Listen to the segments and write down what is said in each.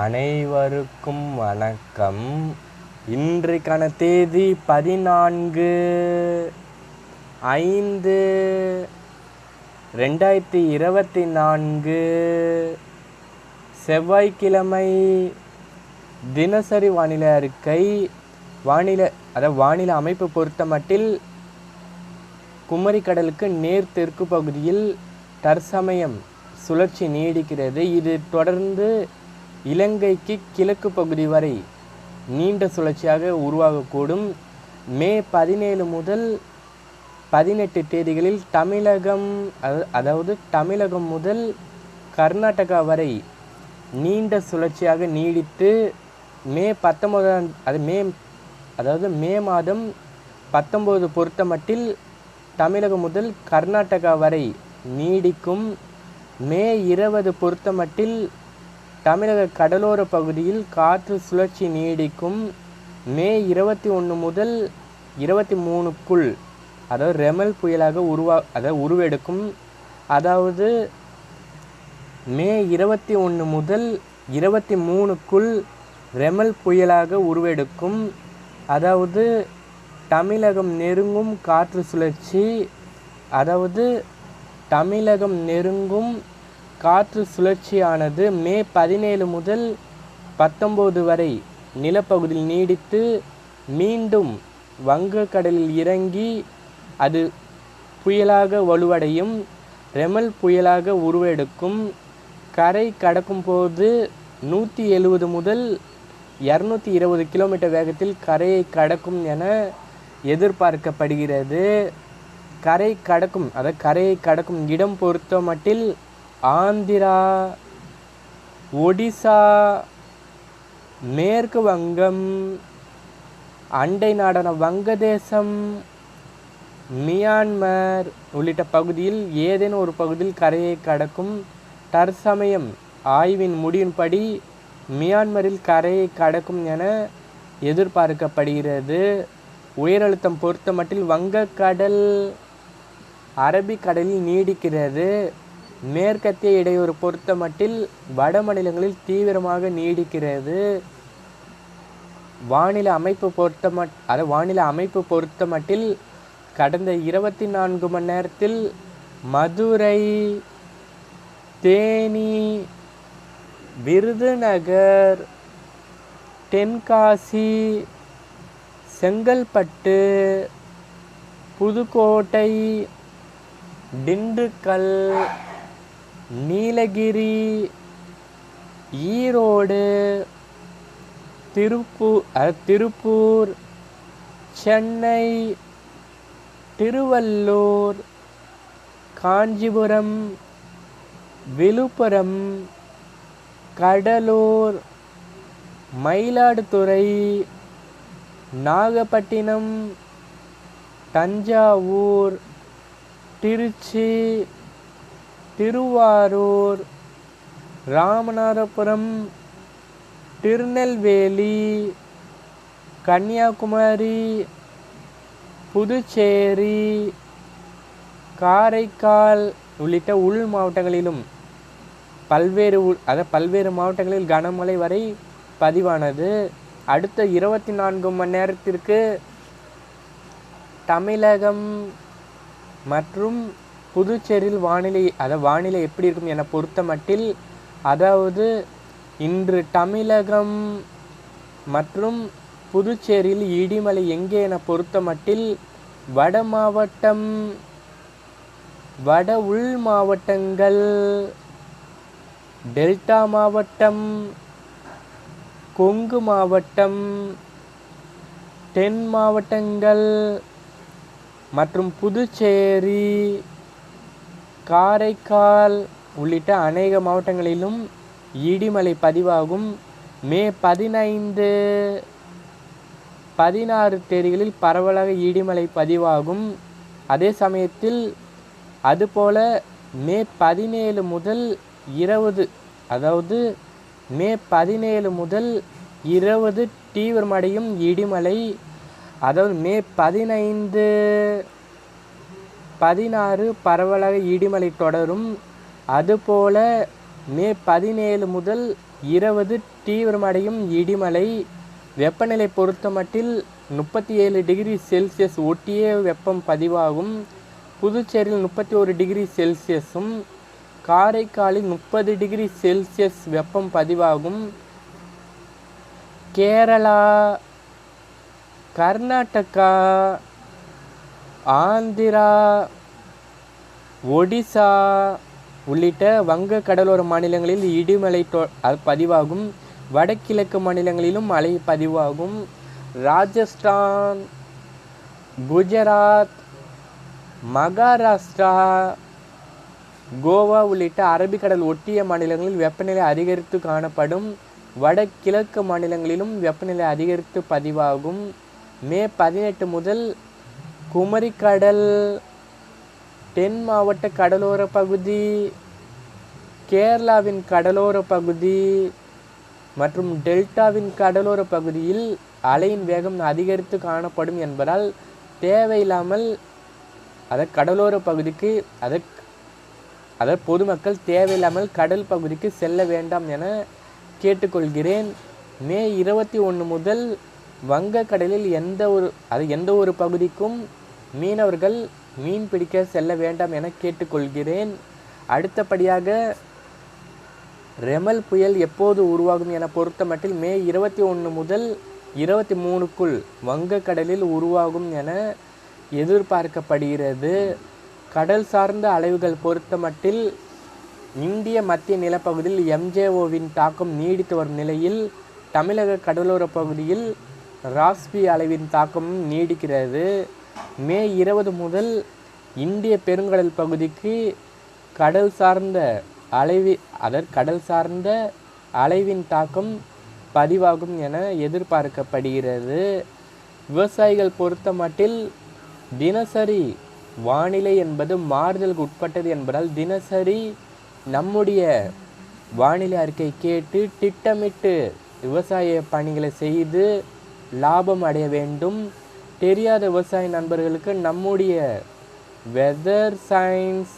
அனைவருக்கும் வணக்கம். இன்றைக்கான தேதி பதினான்கு ஐந்து ரெண்டாயிரத்தி இருபத்தி நான்கு. செவ்வாய்க்கிழமை தினசரி வானிலை அறிக்கை வானிலை அதாவது வானிலை அமைப்பு பொறுத்த மட்டில் குமரி கடலுக்கு நேர் தெற்கு பகுதியில் தற்சமயம் சுழற்சி நீடிக்கிறது. இது தொடர்ந்து இலங்கைக்கு கிழக்கு பகுதி வரை நீண்ட சுழற்சியாக உருவாகக்கூடும். மே பதினேழு முதல் பதினெட்டு தேதிகளில் தமிழகம் அதாவது தமிழகம் முதல் கர்நாடகா வரை நீண்ட சுழற்சியாக நீடித்து மே பத்தொன்பதாம் அது மே அதாவது மே மாதம் பத்தொம்போது பொருத்தமட்டில் தமிழகம் முதல் கர்நாடகா வரை நீடிக்கும். மே இருபது பொருத்தமட்டில் தமிழக கடலோர பகுதியில் காற்று சுழற்சி நீடிக்கும் மே இருபத்தி ஒன்று முதல் இருபத்தி மூணுக்குள் அதாவது ரெமல் புயலாக உருவா அதாவது உருவெடுக்கும். அதாவது மே இருபத்தி ஒன்று முதல் இருபத்தி மூணுக்குள் ரெமல் புயலாக உருவெடுக்கும். அதாவது தமிழகம் நெருங்கும் காற்று சுழற்சி அதாவது தமிழகம் நெருங்கும் காற்று சுழற்சியானது மே பதினேழு முதல் பத்தொம்போது வரை நிலப்பகுதியில் நீடித்து மீண்டும் வங்கக்கடலில் இறங்கி அது புயலாக வலுவடையும் ரெமல் புயலாக உருவெடுக்கும். கரை கடக்கும் போது நூற்றி எழுபது முதல் இரநூத்தி இருபது கிலோமீட்டர் வேகத்தில் கரையை கடக்கும் என எதிர்பார்க்கப்படுகிறது. கரை கடக்கும் அதாவது கரையை கடக்கும் இடம் பொறுத்த மட்டில் ஆந்திரா ஒடிசா மேற்கு வங்கம் அண்டை நாடான வங்கதேசம் மியான்மர் உள்ளிட்ட பகுதியில் ஏதேனும் ஒரு பகுதியில் கரையை கடக்கும் தற்சமயம் ஆய்வின் முடிவின்படி மியான்மரில் கரையை கடக்கும் என எதிர்பார்க்கப்படுகிறது. உயரழுத்தம் பொறுத்த மட்டில் வங்கக்கடல் அரபிக்கடலில் நீடிக்கிறது. மேற்கத்திய இடையூறு பொறுத்த மட்டில் வட மாநிலங்களில் தீவிரமாக நீடிக்கிறது. வானிலை அமைப்பு பொறுத்த மட் அது வானிலை அமைப்பு பொறுத்த மட்டில் கடந்த இருபத்தி நான்கு மணி நேரத்தில் மதுரை தேனி விருதுநகர் தென்காசி செங்கல்பட்டு புதுக்கோட்டை திண்டுக்கல் நீலகிரி ஈரோடு திருப்பூர் திருப்பூர் சென்னை திருவள்ளூர் காஞ்சிபுரம் விழுப்புரம் கடலூர் மயிலாடுதுறை நாகப்பட்டினம் தஞ்சாவூர் திருச்சி திருவாரூர் ராமநாதபுரம் திருநெல்வேலி கன்னியாகுமரி புதுச்சேரி காரைக்கால் உள்ளிட்ட உள் மாவட்டங்களிலும் பல்வேறு உள் அதாவது பல்வேறு மாவட்டங்களில் கனமழை வரை பதிவானது. அடுத்த இருபத்தி நான்கு மணி நேரத்திற்கு தமிழகம் மற்றும் புதுச்சேரியில் வானிலை அதாவது வானிலை எப்படி இருக்கும் என பொறுத்த மட்டில் அதாவது இன்று தமிழகம் மற்றும் புதுச்சேரியில் இடிமலை எங்கே என பொறுத்த மட்டில் வட மாவட்டம் வட உள் மாவட்டங்கள் டெல்டா மாவட்டம் கொங்கு மாவட்டம் தென் மாவட்டங்கள் மற்றும் புதுச்சேரி காரைக்கால் உள்ளிட்ட அநேக மாவட்டங்களிலும் இடிமலை பதிவாகும். மே பதினைந்து பதினாறு தேதிகளில் பரவலாக இடிமலை பதிவாகும். அதே சமயத்தில் அதுபோல மே பதினேழு முதல் இருபது அதாவது மே பதினேழு முதல் இருபது தீவிரமடையும் இடிமலை அதாவது மே பதினைந்து பதினாறு பரவலாக இடிமலை தொடரும். அதுபோல மே பதினேழு முதல் இருபது தீவிரமடையும் இடிமலை. வெப்பநிலை பொறுத்தமட்டில் முப்பத்தி ஏழு டிகிரி செல்சியஸ் ஒட்டியே வெப்பம் பதிவாகும். புதுச்சேரியில் முப்பத்தி ஒரு டிகிரி செல்சியஸும் காரைக்காலில் முப்பது டிகிரி செல்சியஸ் வெப்பம் பதிவாகும். கேரளா கர்நாடகா ஆந்திரா ஒடிசா உள்ளிட்ட வங்க கடலோர மாநிலங்களில் இடிமலை பதிவாகும். வடகிழக்கு மாநிலங்களிலும் மழை பதிவாகும். ராஜஸ்தான் குஜராத் மகாராஷ்டிரா கோவா உள்ளிட்ட அரபிக்கடல் ஒட்டிய மாநிலங்களில் வெப்பநிலை அதிகரித்து காணப்படும். வடகிழக்கு மாநிலங்களிலும் வெப்பநிலை அதிகரித்து பதிவாகும். மே பதினெட்டு முதல் குமரிக்கடல் தென் மாவட்ட கடலோர பகுதி கேரளாவின் கடலோர பகுதி மற்றும் டெல்டாவின் கடலோர பகுதியில் அலையின் வேகம் அதிகரித்து காணப்படும் என்பதால் தேவையில்லாமல் அதை கடலோர பகுதிக்கு அதை அதை பொதுமக்கள் தேவையில்லாமல் கடல் பகுதிக்கு செல்ல வேண்டாம் என கேட்டுக்கொள்கிறேன். மே இருபத்தி ஒன்று முதல் வங்கக்கடலில் எந்த ஒரு அது எந்த ஒரு பகுதிக்கும் மீனவர்கள் மீன் பிடிக்க செல்ல வேண்டாம் என கேட்டுக்கொள்கிறேன். அடுத்தபடியாக ரெமல் புயல் எப்போது உருவாகும் என பொறுத்தமட்டில் மே இருபத்தி ஒன்று முதல் இருபத்தி மூணுக்குள் வங்கக்கடலில் உருவாகும் என எதிர்பார்க்கப்படுகிறது. கடல் சார்ந்த அலைவுகள் பொறுத்தமட்டில் இந்திய மத்திய நிலப்பகுதியில் எம்ஜேஓவின் தாக்கம் நீடித்து வரும் நிலையில் தமிழக கடலோர பகுதியில் ராஸ்பி அலைவின் தாக்கமும் நீடிக்கிறது. மே இருபது முதல் இந்திய பெருங்கடல் பகுதிக்கு கடல் சார்ந்த அலைவி அதர் கடல் சார்ந்த அலைவின் தாக்கம் பதிவாகும் என எதிர்பார்க்கப்படுகிறது. விவசாயிகள் பொறுத்தமட்டில் தினசரி வானிலை என்பது மாறுதலுக்கு உட்பட்டது என்பதால் தினசரி நம்முடைய வானிலை அறிக்கை கேட்டு திட்டமிட்டு விவசாய பணிகளை செய்து லாபம் அடைய வேண்டும். தெரியாத விவசாய நண்பர்களுக்கு நம்முடைய வெதர் சயின்ஸ்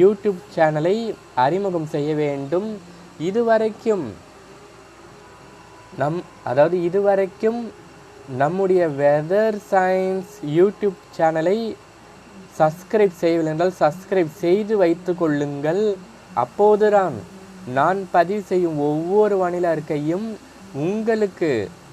யூடியூப் சேனலை அறிமுகம் செய்ய வேண்டும். இதுவரைக்கும் நம் அதாவது இதுவரைக்கும் நம்முடைய வெதர் சயின்ஸ் யூடியூப் சேனலை சப்ஸ்கிரைப் செய்யவில்லை என்றால் சப்ஸ்கிரைப் செய்து வைத்து கொள்ளுங்கள். அப்போதுதான் நான் பதிவு செய்யும் ஒவ்வொரு வானிலை அறிக்கையும் உங்களுக்கு